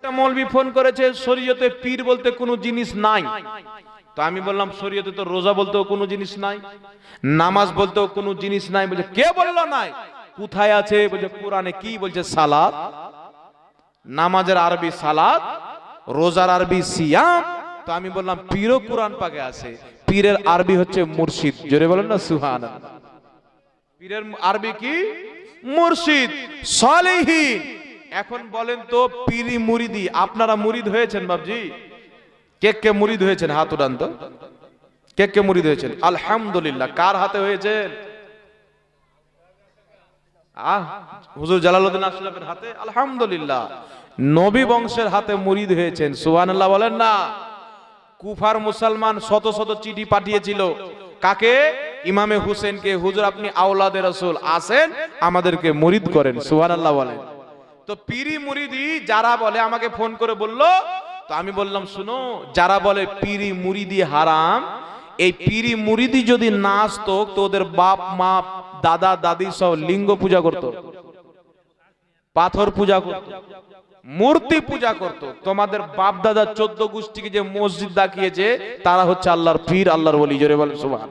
একটা মৌলবি ফোন করেছে, শরীয়তে পীর বলতে কোনো জিনিস নাই। তো আমি বললাম, শরীয়তে তো রোজা বলতেও কোনো জিনিস নাই, নামাজ বলতেও কোনো জিনিস নাই। বলছে, কে বলল নাই? কোথায় আছে? বলছে, কোরআনে কি বলছে? সালাত। নামাজের আরবি সালাদ রোজার আরবি সিয়াম। তো আমি বললাম, পীরও কোরআন পাকে আছে। পীরের আরবি হচ্ছে মুর্শিদ। জোরে বলেন না সুহান পীরের আরবি কি? মুর্শিদ। সালেহীন। এখন বলেন তো, পিরি মুরিদি, আপনারা মুরিদ হয়েছেন বাবজি কে কে মুরিদ হয়েছেন? হাত উড়ান তো। কে কে মুরিদ হয়েছেন? আলহামদুলিল্লাহ, কার হাতে হয়েছেন? নবী বংশের হাতে হয়েছেন বলেন না। কুফার মুসলমান শত শত চিঠি পাঠিয়েছিল। কাকে? ইমামে হুজুর, আপনি আসেন আমাদেরকে মুরিদ করেন, সুবহানাল্লাহ বলেন। তো পিরি মুরিদি যারা বলে আমাকে ফোন করে বলল, তো আমি বললাম, শুনো, যারা বলে পিরি মুরিদি হারাম, এই পিরি মুরিদি যদি না আসতো, তো ওদের বাপ, মা, দাদা, দাদি সব লিঙ্গ পূজা করত, পাথর পূজা করত, মূর্তি পূজা করত। তোমাদের বাপ, দাদা চোদ্দ গোষ্ঠীকে যে মসজিদ ডাকিয়েছে তারা হচ্ছে আল্লাহর পীর, আল্লাহর বলি, জোরে বলেন সুবহান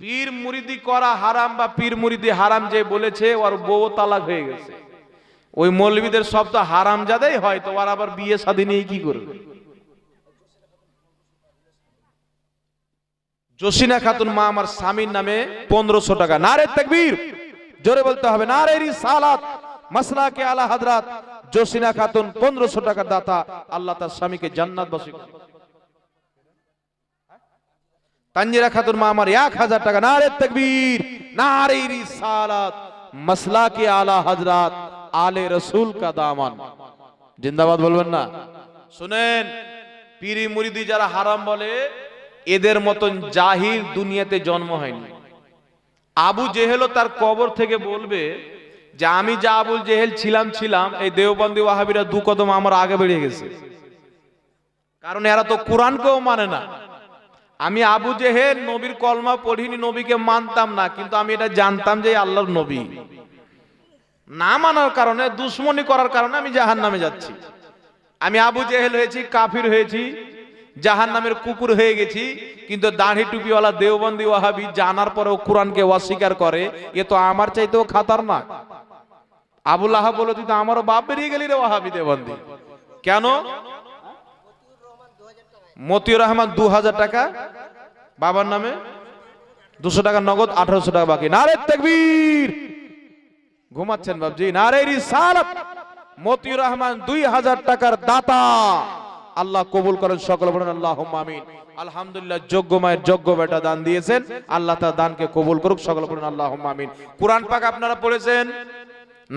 পীর মুরিদি করা হারাম বা পীর মুরিদি হারাম যে বলেছে, ওর বউ তালাক হয়ে গেছে। ওই মৌলবীদের সব তো হারাম যাদেই হয়, তো আর আবার বিয়ে শাদী নিয়ে কি করবে? জসিনা খাতুন মা আমার স্বামীর নামে পনেরোশো টাকা। নারে তাকবীর। জোরে বলতে হবে, নারে সালাত মাসলা কে আলা হাদরাত জসিনা খাতুন পনেরোশো টাকা দাতা। আল্লাহ তার স্বামীকে জান্নাত বসে তানজিরা খাতুন মা আমার এক হাজার টাকা। নারে তাকবীর। নারে সালাত মাসলা কে আলা হাজরাত। আলে রসুল কা দামান। জিন্দাবাদ বলবেন না? শুনেন, পিরি মুরিদি যারা হারাম বলে, এদের মতন জাহির দুনিয়াতে জন্ম হয়নি। আবু জেহেলও তার কবর থেকে বলবে যে, আমি যা আবুল জেহেল ছিলাম ছিলাম, এই দেওবন্দি ওয়াহাবিরা দু কদম আমার আগে বেরিয়ে গেছে। কারণ এরা তো কোরআনকেও মানে না। আমি আবু জেহেল, নবীর কলমা পড়িনি, নবীকে মানতাম না, কিন্তু আমি এটা জানতাম যে আল্লাহর নবী। না মানার কারণে, দুশ্মনী করার কারণে আমি জাহান নামে যাচ্ছি। আমি আবু জেহেল হয়েছি, কাফির হয়েছি জাহান নামের কুকুর হয়ে গেছি, কিন্তু দাঁড়ি টুপিওয়ালা দেওবন্দি ওয়াহাবি জানার পরেও কোরআনকে অস্বীকার করে, এ তো আমার চাইতেও খাতারনাক। আবুল আহাব বলে, তুই তো আমারও বাপ বেরিয়ে গেলি রে ওয়াহাবি দেওবন্দি। কেন? মতিউর রহমান দু হাজার টাকা, বাবার নামে দুশো টাকা নগদ, আঠারোশো টাকা বাকি। নারে তেকবীর! ঘুমাচ্ছেন বাবজি নারে রিসালাত মতিউর রহমান দুই হাজার টাকার দাতা। আল্লাহ কবুল করেন সকল বলেন আল্লাহ আমিন। আলহামদুলিল্লাহ, যোগ্য মায়ের যোগ্য বেটা দান দিয়েছেন। আল্লাহ তার দানকে কবুল করুক, সকল বলেন আল্লাহ আমিন। কোরআন পাক আপনারা পড়েছেন?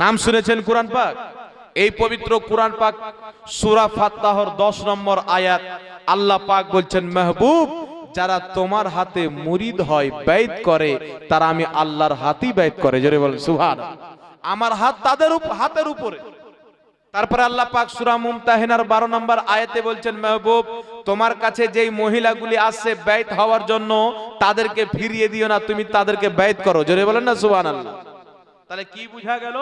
নাম শুনেছেন কোরআন পাক? এই পবিত্র কোরআন পাক, সূরা ফাত্তাহর 10 নম্বর আয়াত, আল্লাহ পাক বলছেন, মেহবুব, যারা তোমার হাতে মুরিদ হয় ব্যয় করে, তারা আমি আল্লাহর হাতই ব্যয় করে। জোরে বলেন সুবহান আমার হাত তাদের হাতের উপরে। তারপরে আল্লাহ পাক সূরা মুমতাহিনার 12 নম্বর আয়াতে বলছেন, মেহবুব, তোমার কাছে যেই মহিলাগুলি আসছে ব্যয় হওয়ার জন্য তাদেরকে ফিরিয়ে দিও না, তুমি তাদেরকে ব্যয় করো। জোরে বলেন না সুবান আল্লাহ তাহলে কি বুঝা গেল?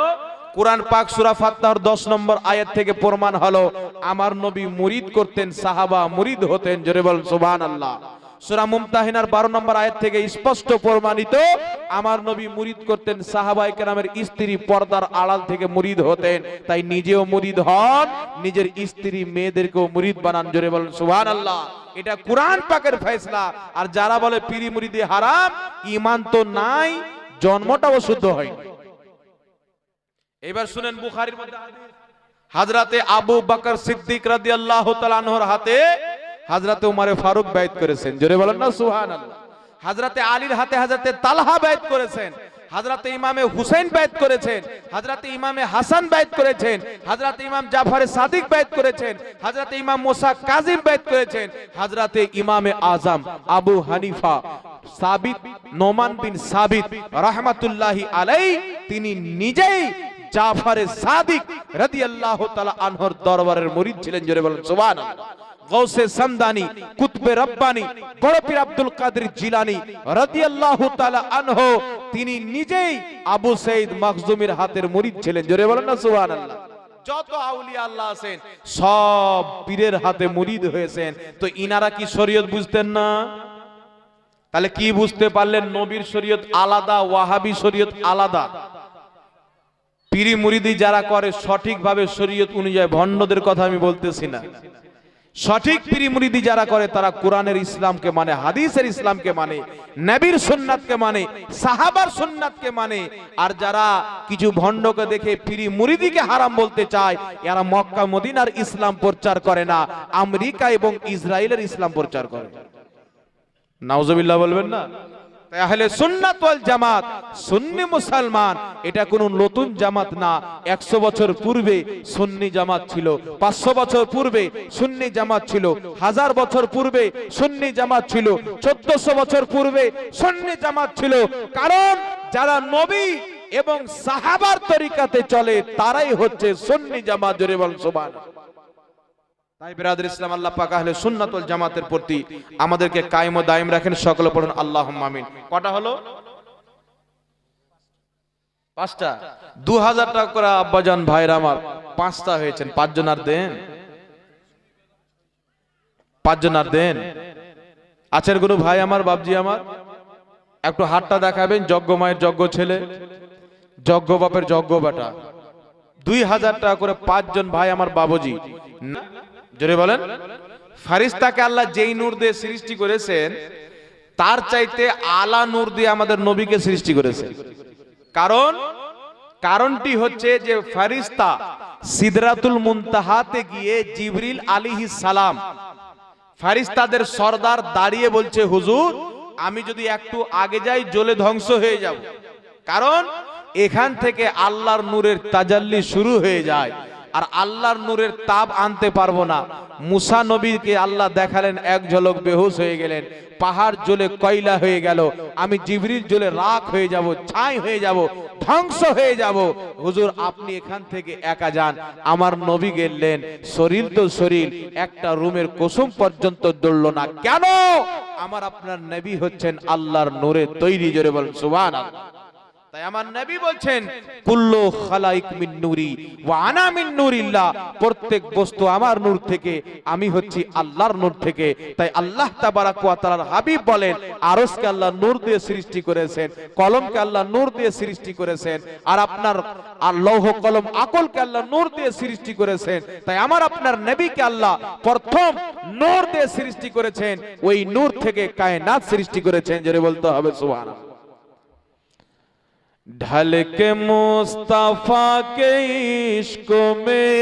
কোরআন পাক সুরা ফাত্তাহর 10 নম্বর আয়াত থেকে প্রমাণ হলো, আমার নবী মুরিদ করতেন, সাহাবা মুরিদ হতেন, জোরে বলেন, সুবহানাল্লাহ। সূরা মুমতাহিনার 12 নম্বর আয়াত থেকে স্পষ্ট প্রমাণিত, আমার নবী মুরিদ করতেন সাহাবায়ে কেরামের স্ত্রী পর্দার আড়াল থেকে মুরিদ হতেন। তাই নিজেও মুরিদ হন, নিজের স্ত্রী মেয়েদেরকেও মুরিদ বানান। জোরে বলেন, সুবহানাল্লাহ। এটা কোরআন পাকের ফয়সালা। আর যারা বলে পিরি মুরিদি হারাম ইমান তো নাই, জন্মটাও শুদ্ধ হয়নি। এবার শুনেন বুখারীর মধ্যে হাজরাতে আবু বকর সিদ্দিক রাদিয়াল্লাহু তাআলা আনহুর হাতে হাজরাতে উমারে ফারুক বাইত করেছেন। জোরে বলেন না, সুবহানাল্লাহ। হাজরাতে আলীর হাতে হাজরাতে তালহা বাইত করেছেন। হাজরাতে ইমামে হুসেন বাইত করেছেন। হাজরাতে ইমামে হাসান বাইত করেছেন। হাজরাতে ইমাম জাফরে সাদিক বাইত করেছেন। হাজরাতে ইমাম মোসা কাজিম বাইত করেছেন। হাজরাতে ইমামে আজম আবু হানিফা, সাবিত, নোমান বিন সাবিত রাহমাতুল্লাহি আলাই তিনি নিজেই জাফরে সাদিক রাদিয়াল্লাহু তাআলা আনহর দরবারের মুরিদ ছিলেন। জোরে বলেন, সুবহানাল্লাহ। গৌসে সামদানি, কুতবে রব্বানি, বড় পীর আব্দুল কাদের জিলানি রাদিয়াল্লাহু তাআলা আনহু, তিনি নিজেই আবু সাইদ মাখজুমির হাতের মুরিদ ছিলেন। জোরে বলেন না, সুবহানাল্লাহ। যত আউলিয়া আল্লাহ আছেন, সব পীরের হাতে মুরিদ হয়েছেন। তো ইনারা কি শরীয়ত বুঝতেন না? তাহলে কি বুঝতে পারলেন? নবীর শরীয়ত আলাদা, ওয়াহাবি শরীয়ত আলাদা। পিরি মুরিদি যারা করে, সঠিকভাবে শরীয়ত অনুযায়ী ভণ্ডদের কথা আমি বলতেছি না। সঠিক পিরি মুরিদি যারা করে, তারা কোরআনের ইসলামকে মানে হাদিসের ইসলামকে মানে নবীর সুন্নাতকে মানে সাহাবার সুন্নাতকে মানে। আর যারা কিছু ভণ্ডকে দেখে পিরি মুরিদিকে হারাম বলতে চায়, এরা মক্কা, মদিনার ইসলাম প্রচার করে না, আমেরিকা এবং ইসরায়েলের ইসলাম প্রচার করে। নাউজুবিল্লাহ বলবেন না? জামাত ছিল হাজার বছর পূর্বে সুন্নি জামাত ছিল, চোদ্দশো বছর পূর্বে জামাত ছিল। কারণ যারা নবী এবং সাহাবার তরিকাতে চলে, তারাই হচ্ছে সুন্নি জামাত, জোরে বল সুবহানাল্লাহ। তাই বিরাদর ইসলাম আল্লাহ পাক আহলে সুন্নাতুল জামাতের প্রতি আমাদেরকে কায়েম ও দায়েম রাখেন, সকলে পড়ুন আল্লাহুম্মা আমিন। কটা হলো? পাঁচটা। দু হাজার টাকা করে আব্বাজান ভাইরা আমার পাঁচটা হয়েছেন। পাঁচজন আর দেন? পাঁচজন আর দেন? আছেন কোনো ভাই আমার বাবজি আমার? একটু হাতটা দেখাবেন, যজ্ঞ মায়ের যজ্ঞ ছেলে, যজ্ঞ বাপের যজ্ঞ বেটা। দুই হাজার টাকা করে পাঁচজন ভাই আমার বাবুজি। না? জোরে বলেন। ফারিস্তাকে আল্লাহ যেই নূর দিয়ে সৃষ্টি করেছেন, তার চাইতে আলা নূর দিয়ে আমাদের নবীকে সৃষ্টি করেছে কারণ, কারণটি হচ্ছে যে ফারিস্তা সিদরাতুল মুনতাহাতে গিয়ে জিবরিল আলিহি সালাম, ফারিস্তাদের সর্দার দাঁড়িয়ে বলছে, হুজুর, আমি যদি একটু আগে যাই, জলে ধ্বংস হয়ে যাব। কারণ, এখান থেকে আল্লাহর নূরের তাজাল্লি শুরু হয়ে যায়। আর আল্লাহর নূরের তাপ আনতে পারব না। মুসা নবীকে আল্লাহ দেখালেন, এক ঝলক বেহুশ হয়ে গেলেন, পাহাড় জ্বলে কয়লা হয়ে গেল, আমি জিবরির জ্বলে রাখ হয়ে যাব, ছাই হয়ে যাব, ধ্বংস হয়ে যাব। হুজুর, আপনি এখান থেকে একা যান। আমার নবী গেলেন, শরীর তো শরীর, একটা রুমের কুসুম পর্যন্ত দৌড়লো না। কেন? আমার আপনার নবী হচ্ছেন আল্লাহর নূরে তৈরি, জোরে বলেন, সুবহানাল্লাহ। তাই আমার নবী বলছেন, কুল্লু খালাইক মিন নূরি ওয়া আনা মিন নূরিল্লাহ। প্রত্যেক বস্তু আমার নূর থেকে, আমি হচ্ছি আল্লাহর নূর থেকে। তাই আল্লাহ তাবারাক ওয়া তাআলার হাবিব বলেন, আরশকে আল্লাহ নূর দিয়ে সৃষ্টি করেছেন, কলমকে আল্লাহ নূর দিয়ে সৃষ্টি করেছেন, আর আপনার আর লৌহ কলম আকলকে আল্লাহ নূর দিয়ে সৃষ্টি করেছেন। তাই আমার আপনার নবীকে আল্লাহ প্রথম নূর দিয়ে সৃষ্টি করেছেন, ওই নূর থেকে কায়নাত সৃষ্টি করেছেন, জোরে বলতে হবে, সুবহানাল্লাহ। ڈھل کے مصطفیٰ کے عشق میں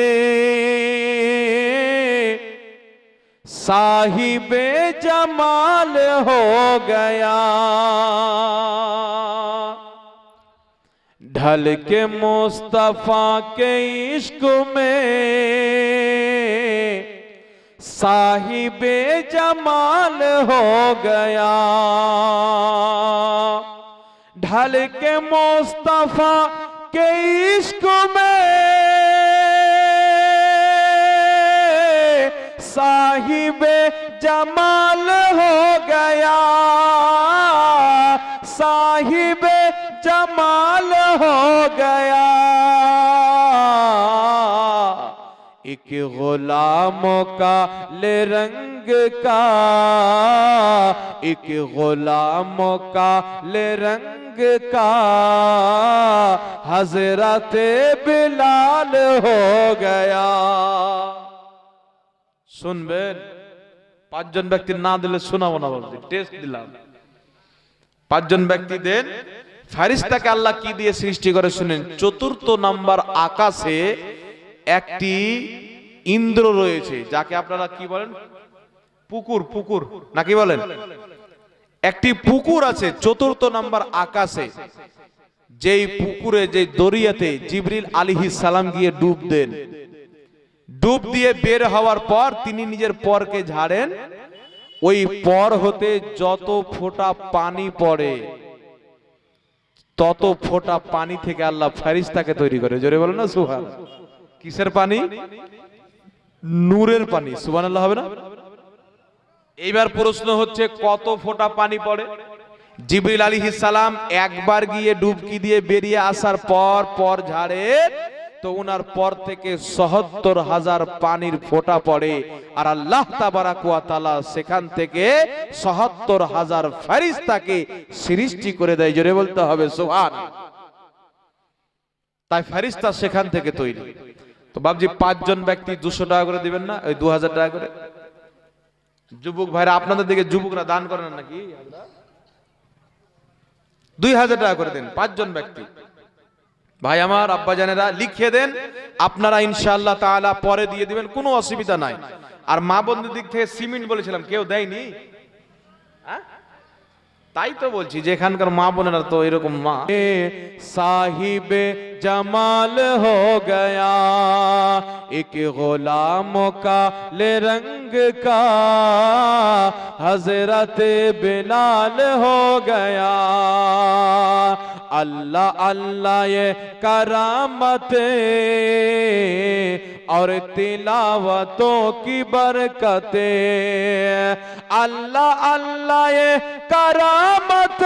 صاحب جمال ہو گیا۔ ڈھل کے مصطفیٰ کے عشق میں صاحب جمال ہو گیا۔ ڈھل کے مصطفیٰ کے عشق میں صاحب جمال ہو گیا۔ صاحب جمال ہو گیا۔ ایک غلاموں کا لے رنگ کا، ایک غلاموں کا لے رنگ रंग का हजरत बिलाल हो गया শুনবেন পাঁচজন ব্যক্তির না দিলে শোনাবো না বলছি টেস্ট দিলাম পাঁচজন ব্যক্তি দেন ফারিস্তাকে আল্লাহ কি দিয়ে সৃষ্টি করে শুনেন চতুর্থ নাম্বার আকাশে একটি ইন্দ্র রয়েছে যাকে আপনারা কি বলেন পুকুর পুকুর নাকি বলেন একটি পুকুর আছে, চতুর্থ নাম্বার আকাশে। যেই পুকুরে যে দরিয়াতে জিবরিল আলিহি সালাম গিয়ে ডুব দেন। ডুব দিয়ে বের হওয়ার পর তিনি নিজের পরকে ঝাড়েন। ওই পর হতে যত ফোঁটা পানি পড়ে, তত ফোঁটা পানি থেকে আল্লাহ ফারিস্তাকে তৈরি করে। জোরে বলো না সুহান কিসের পানি? নূরের পানি। সুবান আল্লাহ হবে না? এইবার প্রশ্ন হচ্ছে, কত ফোঁটা পানি পড়ে? জিবরিল আলী সালাম একবার গিয়ে ডুবকি দিয়ে বেরিয়ে আসার পর পর ঝাড়ে, তো উনার পর থেকে সহত্তর হাজার পানির ফোঁটা পড়ে। আর আল্লাহ তাবারাকুয়াতালা সেখান থেকে সহত্তর হাজার ফেরিস্তাকে সৃষ্টি করে দেয়। জোরে বলতে হবে সোহান তাই ফেরিস্তা সেখান থেকে তৈরি। তো বাবজি পাঁচজন ব্যক্তি দুশো টাকা করে দিবেন না? ওই দু হাজার টাকা করে? যুবক ভাইরা, আপনাদের দিকে যুবকরা দান করেন নাকি? দুই হাজার টাকা করে দেন, পাঁচজন ব্যক্তি। ভাই আমার আব্বা জানেরা, লিখিয়ে দেন, আপনারা ইনশাল্লাহ তাআলা পরে দিয়ে দিবেন, কোনো অসুবিধা নাই। আর মা বন্ধুর দিক থেকে সিমেন্ট বলেছিলাম, কেউ দেয়নি? হ্যাঁ? তাই তো বলছি যে এখানকার মা বোনেরা তো এরকম মা। সাহিবে জামাল হো গয়া, এক গোলাম কা লে রঙ্গ কা হজরত বিলাল اللہ اللہ یہ کرامت اور تلاوتوں کی برکتیں اللہ اللہ یہ کرامت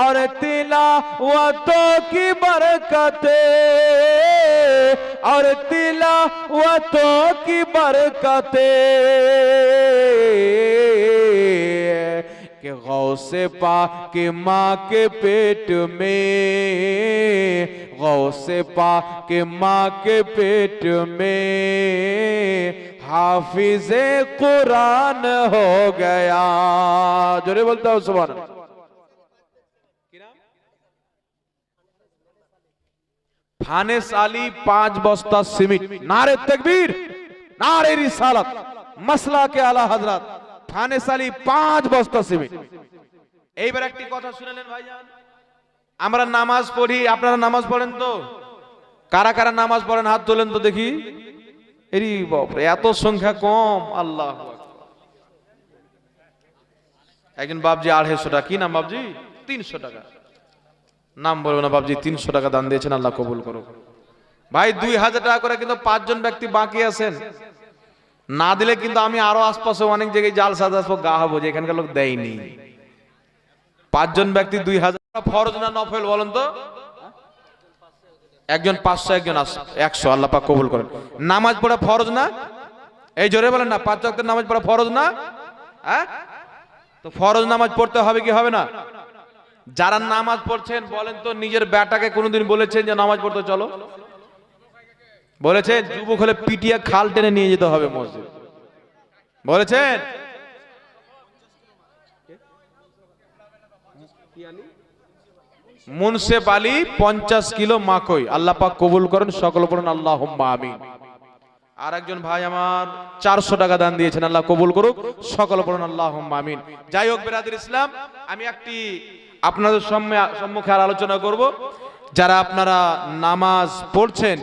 اور تلاوتوں کی برکتیں اور تلاوتوں کی برکتیں کہ غوث پاک کے ماں کے پیٹ میں، غوث پاک کے ماں کے پیٹ میں حافظ قرآن ہو گیا۔ جو نہیں بولتا ہوں، سبحان اللہ۔ تھانے سالی، پانچ بستہ سمیٹ نعرے تکبیر نعرے رسالت، مسئلہ کے اعلی حضرت ফানেস আলী পাঁচ বস্তা সিমেন্ট। এইবার একটি কথা শুনেলেন ভাইজান। আমরা নামাজ পড়ি, আপনারা নামাজ পড়েন তো? কারা কারা নামাজ পড়েন, হাত তোলেন তো দেখি। এত সংখ্যা কম, আল্লাহ। একজন বাবজি আড়াইশো টাকা, কি নাম বাবজি তিনশো টাকা। নাম বলব না বাবজি তিনশো টাকা দান দিয়েছেন, আল্লাহ কবুল করো ভাই, দুই হাজার টাকা করে কিন্তু পাঁচজন ব্যক্তি বাকি আছেন। না দিলে কিন্তু আমি আরও আশপাশে অনেক জায়গায় জাল সাজা আসব, গা হব, যে এখানকার লোক দেয়নি। পাঁচজন ব্যক্তি দুই হাজার ফরজ না নফল বলেন তো? একজন পাঁচশো, একজন একশো, আল্লাহ পাক কবুল করেন। নামাজ পড়া ফরজ না? এই জোরে বলেন না, পাঁচ ওয়াক্তের নামাজ পড়া ফরজ না? হ্যাঁ? তো ফরজ নামাজ পড়তে হবে কি হবে না? যারা নামাজ পড়ছেন, বলেন তো, নিজের বেটাকে কোনোদিন বলেছেন যে নামাজ পড়তে চলো? বলেছেন, যুবক হলে পিটিয়া খাল টেনে নিয়ে যেতে হবে মসজিদ। বলেছেন? মুনসেফ আলী পঞ্চাশ কিলো মাকই। আল্লাহ পাক কবুল করেন, সকল পড়েন আল্লাহ আমিন। আর একজন ভাই আমার চারশো টাকা দান দিয়েছেন, আল্লাহ কবুল করুক, সকল পড়ুন আল্লাহ আমিন। যাই হোক, বেরাদের ইসলাম, আমি একটি আপনাদের সম্মুখে আর আলোচনা করব। যারা আপনারা নামাজ পড়ছেন,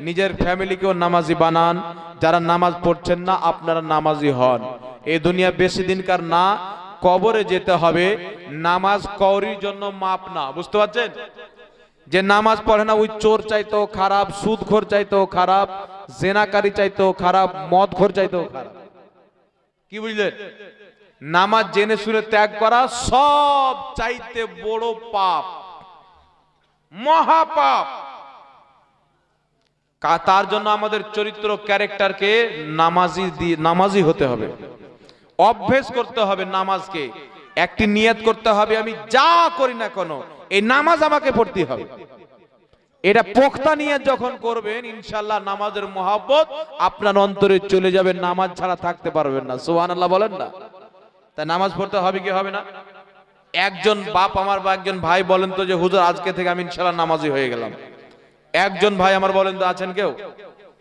নিজের ফ্যামিলিকেও নামাজি বানান। যারা নামাজ পড়ছেন না, আপনারা নামাজি হন। এই দুনিয়া বেশি দিনকার না, কবরে যেতে হবে। নামাজ কৌরির জন্য মাপ না, বুঝতে পারছেন? যে নামাজ পড়ে না, ওই চোর চাইতো খারাপ সুদ খোর চাইতো খারাপ, জেনাকারি চাইতো খারাপ মদ খোর চাইতো খারাপ। কি বুঝলেন? নামাজ জেনে শুনে ত্যাগ করা সব চাইতে বড় পাপ। মহাপাপ। তার জন্য আমাদের চরিত্র ক্যারেক্টারকে নামাজি দিয়ে নামাজি হতে হবে। অভ্যেস করতে হবে নামাজকে। একটি নিয়ত করতে হবে, আমি যা করি না কেন, এই নামাজ আমাকে পড়তে হবে। এটা পোক্তা নিয়ে যখন করবেন ইনশাল্লাহ নামাজের মহাব্বত আপনার অন্তরে চলে যাবে, নামাজ ছাড়া থাকতে পারবেন না। সোহান আল্লাহ বলেন না। তাই নামাজ পড়তে হবে কি হবে না? একজন বাপ আমার বা একজন ভাই বলেন তো যে, হুজুর, আজকে থেকে আমি ইনশাল্লাহ নামাজি হয়ে গেলাম। একজন ভাই আমার বলেন তো, আছেন কেউ?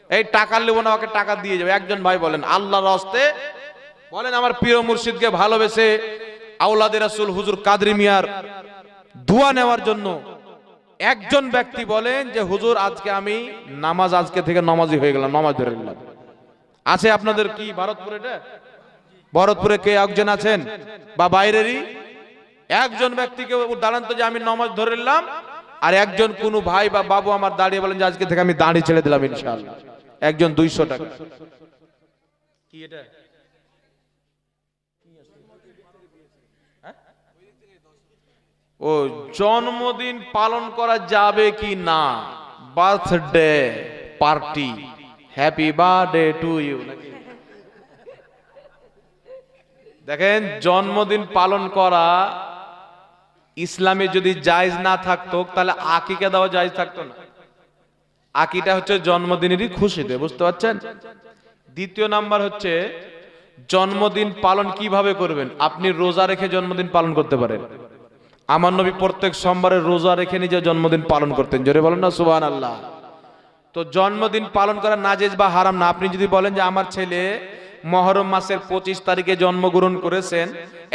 এই টাকা নেব না, ওকে টাকা দিয়ে যাবে। একজন ভাই বলেন, আল্লাহর হস্তে বলেন, আমার প্রিয় মুর্শিদকে ভালোবেসে আউলাদের রাসূল হুজুর কাদরি মিয়ার দোয়া নেওয়ার জন্য একজন ব্যক্তি বলেন যে, হুজুর, আজকে আমি নামাজ, আজকে থেকে নামাজি হয়ে গেলাম, নামাজ ধরে নিলাম। আছে আপনাদের কি ভারতপুরে ভরতপুরে কে একজন আছেন? বা বাইরেরই? একজন ব্যক্তিকে দাঁড়ান তো যে আমি নমাজ ধরে নিলাম আর একজন কোনো ভাই বা বাবু আমার দাঁড়িয়ে বলেন যে আজকে থেকে আমি দাঁড়িয়ে ছেড়ে দিলাম ইনশাআল্লাহ। একজন দুইশো টাকা। কি এটা? ও জন্মদিন পালন করা যাবে কি না? Birthday party. Happy birthday to you. নাকি দেখেন জন্মদিন পালন করা ইসলামে যদি জায়েজ না থাকতো, তাহলে আকিকা দেওয়া জায়জ থাকতো না। আকিটা হচ্ছে জন্মদিনেরই খুশিতে বুঝতে পারছেন? দ্বিতীয় নাম্বার হচ্ছে, জন্মদিন পালন কীভাবে করবেন? আপনি রোজা রেখে জন্মদিন পালন করতে পারেন। আমার নবী প্রত্যেক সোমবারে রোজা রেখে নিজে জন্মদিন পালন করতেন। জোরে বলেন না সুবহান আল্লাহ তো জন্মদিন পালন করা নাজেজ বা হারাম না। আপনি যদি বলেন যে, আমার ছেলে মহরম মাসের পঁচিশ তারিখে জন্মগ্রহণ করেছেন।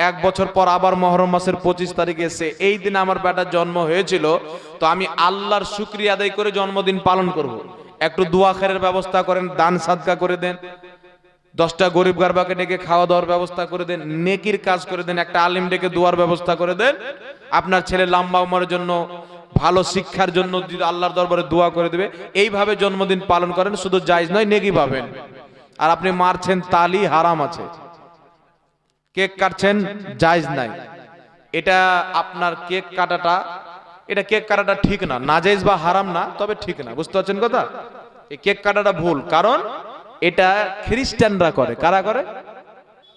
এক বছর পর আবার মহরম মাসের পঁচিশ তারিখে এসে এই দিন আমার বেটার জন্ম হয়েছিল। তো আমি আল্লাহর শুক্রিয়া আদায় করে জন্মদিন পালন করব। একটু দোয়া খেরের ব্যবস্থা করেন, দান সাদকা করে দেন। দশটা গরিব গারবাকে ডেকে খাওয়া দাওয়ার ব্যবস্থা করে দেন, নেকির কাজ করে দেন, একটা আলিম ডেকে দোয়ার ব্যবস্থা করে দেন। আপনার ছেলে লম্বা উমরের জন্য, ভালো শিক্ষার জন্য আল্লাহর দরবারে দোয়া করে দেবে, এইভাবে জন্মদিন পালন করেন, শুধু জায়জ নয়, নেকি পাবেন। আর আপনি মারছেন তালি হারাম আছে। কেক কাটছেন জায়জ নাই। এটা আপনার কেক কাটাটা, এটা কেক কাটাটা ঠিক না। নাজাইজ বা হারাম না, তবে ঠিক না। বুঝতে পারছেন কথা? এই কেক কাটাটা ভুল। কারণ এটা খ্রিস্টানরা করে। কারা করে?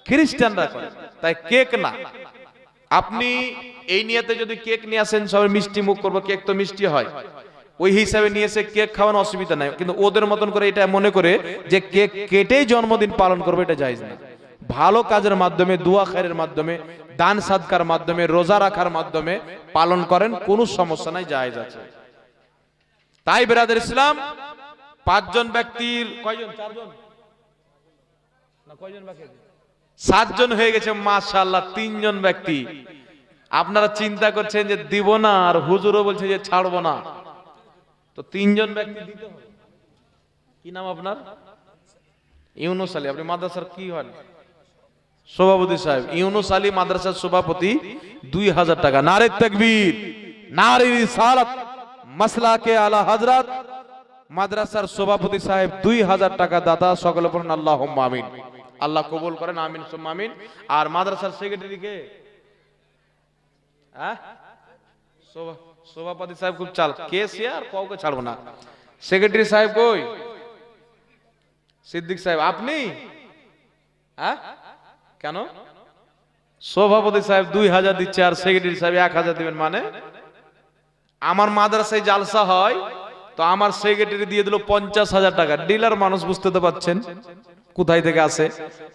খ্রিস্টানরা করে। তাই কেক না। আপনি এই নিয়েতে যদি কেক নিয়ে আসেন, সবাই মিষ্টি মুখ করব, কেক তো মিষ্টি হয়। ওই হিসাবে নিয়ে এসে কেক খাওয়ানো অসুবিধা নাই। কিন্তু ওদের মতন করে এটা মনে করে যে কেক কেটেই জন্মদিন পালন করবে, এটা জায়েজ না। ভালো কাজের মাধ্যমে, দুয়া খায়ের মাধ্যমে, দান সাদকার মাধ্যমে, রোজা রাখার মাধ্যমে পালন করেন, কোনো সমস্যা নাই, জায়েজ আছে। তাই বেরাদের ইসলাম, পাঁচজন ব্যক্তির কয়জন? চারজন? সাতজন হয়ে গেছে, মাশাআল্লাহ, তিনজন ব্যক্তি। আপনারা চিন্তা করছেন যে দিব না, আর হুজুরও বলছে যে ছাড়বো না। তো তিনজন ব্যক্তি দিতে হবে। কি নাম আপনার? ইউনুস আলী। আপনি মাদ্রাসার কি হন? সভাপতি সাহেব। ইউনুস আলী মাদ্রাসার সভাপতি। দুই হাজার টাকা। নারে তকবীর। নারে রিসালাত। মাসলাকে আলা হযরত। মাদ্রাসার সভাপতি সাহেব, দুই হাজার টাকা দাতা। সকলে বলেন আল্লাহ আমিন। আল্লাহ কবুল করেন, আমিন আমিন। আর মাদ্রাসার সেক্রেটারি কে? হ্যাঁ? সভাপতি সাহেব খুব চাল। কে সে আর কাউকে ছাড়বো না। সেক্রেটারি সাহেব কই? সিদ্দিক সাহেব, আপনি? কেন? সভাপতি সাহেব দুই হাজার দিচ্ছে আর সেক্রেটারি সাহেব এক হাজার দিবেন মানে? আমার মাদ্রাসায় জালসা হয়, তো আমার সেক্রেটারি দিয়ে দিল পঞ্চাশ হাজার টাকা। ডিলার মানুষ বুঝতে তো পাচ্ছেন কোথায় থেকে আসে?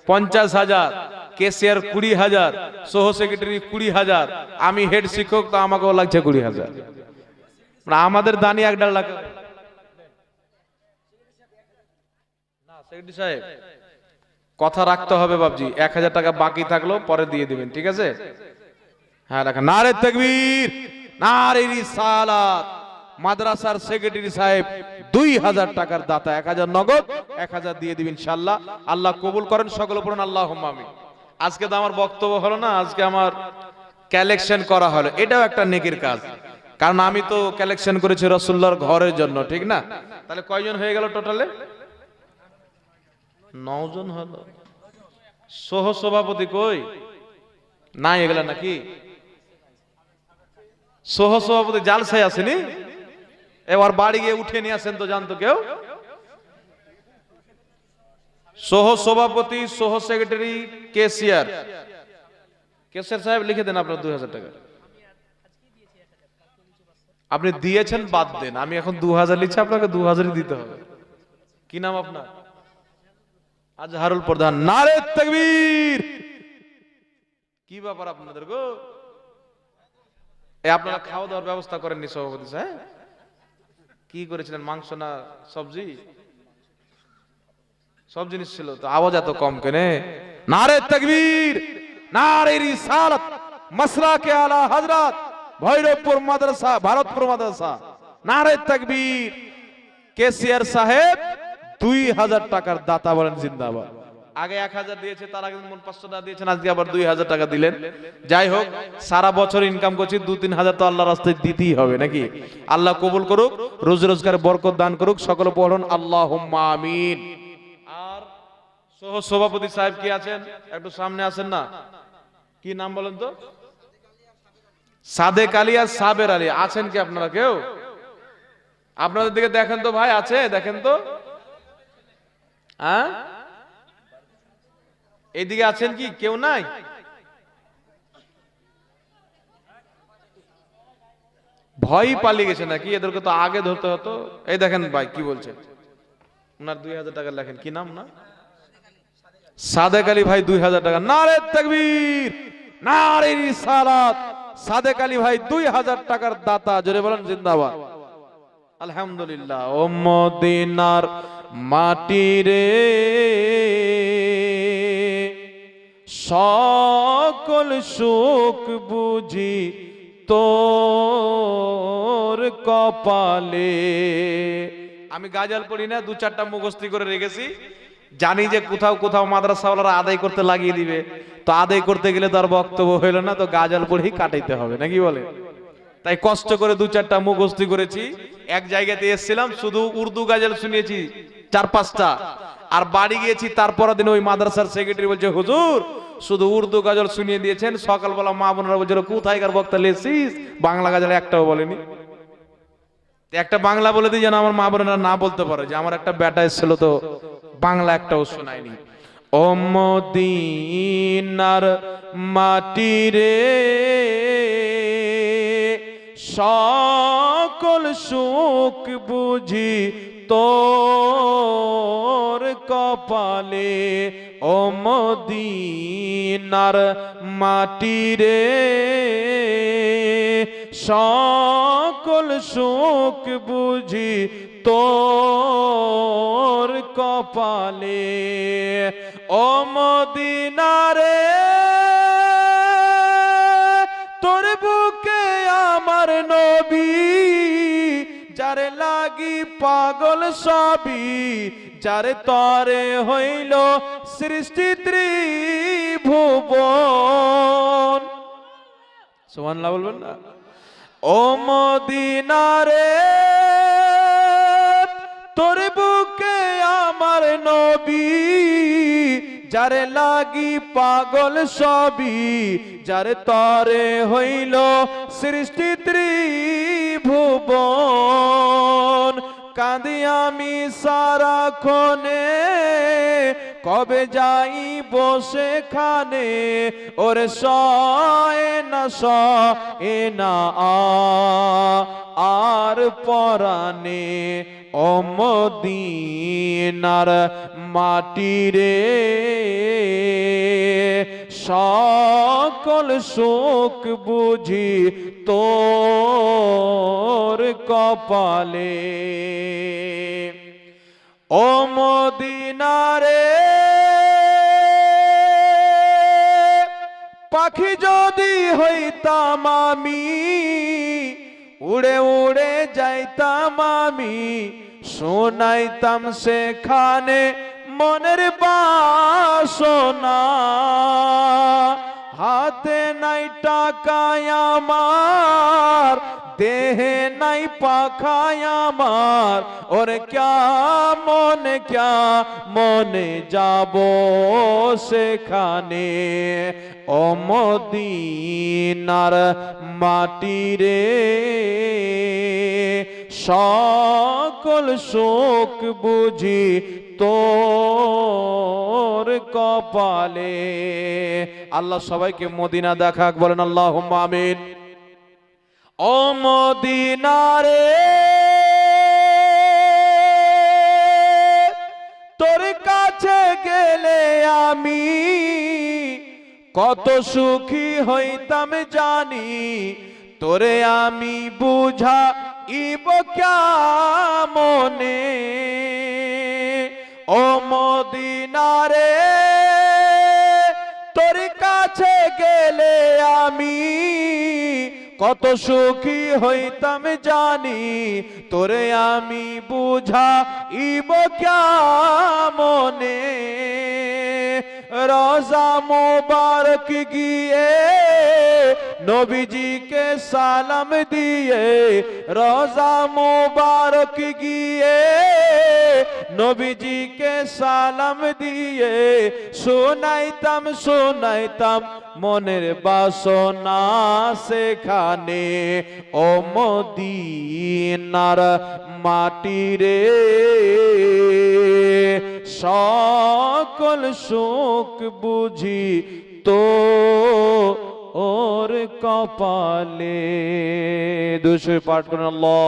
পঞ্চাশ হাজার কেসিয়ার কুড়ি হাজার, সহ সেক্রেটারি কুড়ি হাজার, আমি হেড শিক্ষক, তো আমাকেও লাগছে কুড়ি হাজার। মানে আমাদের দানি এক না সেক্রেটারি সাহেব, কথা রাখতে হবে বাবজি এক হাজার টাকা বাকি থাকল, পরে দিয়ে দিবেন, ঠিক আছে? হ্যাঁ রাখা নারে তকবীর, নারে রিসালাত। মাদ্রাসার সেক্রেটারি সাহেব দুই হাজার টাকার দাতা, এক হাজার নগদ, এক হাজার দিয়ে দিবেন ইনশাল্লাহ আল্লাহ কবুল করেন, সকল পড়ুন আল্লাহ আমি আজকে তো আমার বক্তব্য হলো না, আজকে আমার কালেকশন করা হলো। এটাও একটা নেকির কাজ। কারণ আমি তো কালেকশন করেছি রসুল্লার ঘরের জন্য, ঠিক না? তাহলে কয়জন হয়ে গেল টোটালে নজন হলো। সহ সভাপতি কই? নাই এগুলা নাকি? সহ সভাপতি জালসায় আসেনি এবার বাড়ি গিয়ে উঠে নিয়ে আসেন তো জানতো কেউ? সহ সভাপতি, সহ সেক্রেটারি, কেসিয়ার। কেসিয়ার সাহেব লিখে দেন আপনার দুই হাজার টাকা। আপনি দিয়েছেন, বাদ দেন। আমি এখন দু হাজার লিখছি, আপনাকে দু হাজারই দিতে হবে। কি নাম আপনার? আজহারুল প্রধান। নারে তকবীর! কি ব্যাপার আপনাদের গো? আপনারা খাওয়া দাওয়ার ব্যবস্থা করেননি সভাপতি সাহেব? কি করেছিলেন? মাংস না সবজি? সব জিনিস ছিল তো, আওয়াজ এত কম কেনে? নারে তকবীর, নারে রিসালাত, মাসরাকে আলা হযরত, ভৈরবপুর মাদ্রাসা, ভারতপুর মাদ্রাসা। নারে তকবীর কেসিআর সাহেব দুই হাজার টাকার দাতা বলেন জিন্দাবাদ। আগে এক হাজার দিয়েছে, তার আগে পাঁচশো টাকা দিয়েছেন, আজকে আবার দুই হাজার টাকা দিলেন। যাই হোক, সারা বছর ইনকাম করছি, দু তিন হাজার তো আল্লাহ রাস্তায় দিতেই হবে, নাকি? আল্লাহ কবুল করুক, রোজ রোজগার বরকত দান করুক, সকলে পড়ুন আল্লাহ আমিন। আর সহ সভাপতি সাহেব কি আছেন? একটু সামনে আছেন না। কি নাম বলেন তো? সাদেক আলী আর সাবের আলী, আছেন কি আপনারা কেউ? আপনাদের দিকে দেখেন তো ভাই, আছে, দেখেন তো। হ্যাঁ? এইদিকে আছেন কি? কেউ নাই? ভয় পালিয়ে গেছে নাকি? এদেরকে তো আগে ধরতে হতো। এই দেখেন ভাই, কি বলছে? ওনার দুই হাজার টাকা লেখেন। কি নাম না সাদেক আলী ভাই দুই হাজার টাকা। নারে তাকবীর! নারে রিসালাত! সাদেক আলী ভাই দুই হাজার টাকার দাতা। জোরে বলেন, জিন্দাবাদ। আলহামদুলিল্লাহ ও মদিনার মাটি রে। সকল সুখ বুঝি তোর কপালে। আমি গাজাল পড়ি না, দু চারটা মুখস্থি করে রেখেছি। জানি যে কোথাও কোথাও মাদ্রাসাওয়ালারা আদায় করতে লাগিয়ে দিবে। তো আদায় করতে গেলে তার বক্তব্য হইল না, তো গাজাল পড়েই কাটাইতে হবে, নাকি বলে? তাই কষ্ট করে দু চারটা মুখস্থি করেছি। এক জায়গাতে এসেছিলাম, শুধু উর্দু গাজাল শুনিয়েছি, চার পাঁচটা। আর বাড়ি গিয়েছি তারপর দিন ওই মাদ্রাসার সেক্রেটারি বলছে, হুজুর শুধু উর্দু গাজল শুনিয়ে দিয়েছেন। সকালবেলা মা বোনেরা বলছিল কোথায়কার বক্তা লেছিস? বাংলা গাজল একটাও বলেনি। একটা বাংলা বলে দিই যেন আমার মা বোনেরা না বলতে পারে, যে আমার একটা বেটা এসেছিল তো বাংলা একটাও শোনায়নি। ও মদিনার মাটি রে, সকল সুখ বুঝি তোর কপালে। ও মদিনার মাটি রে সকল সুখ বুঝি তোর কপালে। ও মদিনারে, তোর বুকে আমার নবী যারে লাগি পাগল সবই, যারে তরে হইল সৃষ্টি ত্রিভুবন। সোমানলা বলবেন না? ও মদিনারে, তোর বুকে আমার নবী, যারে লাগি পাগল সবই, যারে তরে হইল সৃষ্টি ত্রিভুবন কাঁদি আমি সারাক্ষণে, কবে যাই বসে খানে ওরে সয় না সয় না আর পরানে অমদিনার মাটি রে। সকল শোক বুঝি তোর কপালে। ও মদিনারে, পাখি যদি হইতাম আমি, উড়ে উড়ে যাইতাম আমি, শোনাইতাম সেখানে মনের বাসনা। হাতে নাই টাকায় আমার, দেহে নাই পাখায় আমার। ওরে ক্যা মনে ক্যা মনে যাব সেখানে। অমদিনার মাটি রে সকল শোক বুঝি তোর কপালে। আল্লাহ সবাইকে মদিনা দেখাক, বলেন আল্লাহ আমিন। ও মদিনারে তোর কাছে গেলে আমি কত সুখী হইতাম জানি। তোরে আমি বুঝা ইব মনে ও মদিনারে, তোর কাছে গেলে আমি কত সুখী হইতাম জানি। তোরে আমি বুঝা ইব মনে রোজা মোবারক গিয়ে নবীজিকে সালাম দিয়ে, রোজা মোবারক গিয়ে, নবীজিকে সালাম দিয়ে, শোনাইতাম শোনাইতাম, মনের বাসনা সেখানে, ও মদিনার মাটি রে। সকল সুখ বুঝি তো ওর কপালে। দুশো পাঠ করেন আল্লাহ।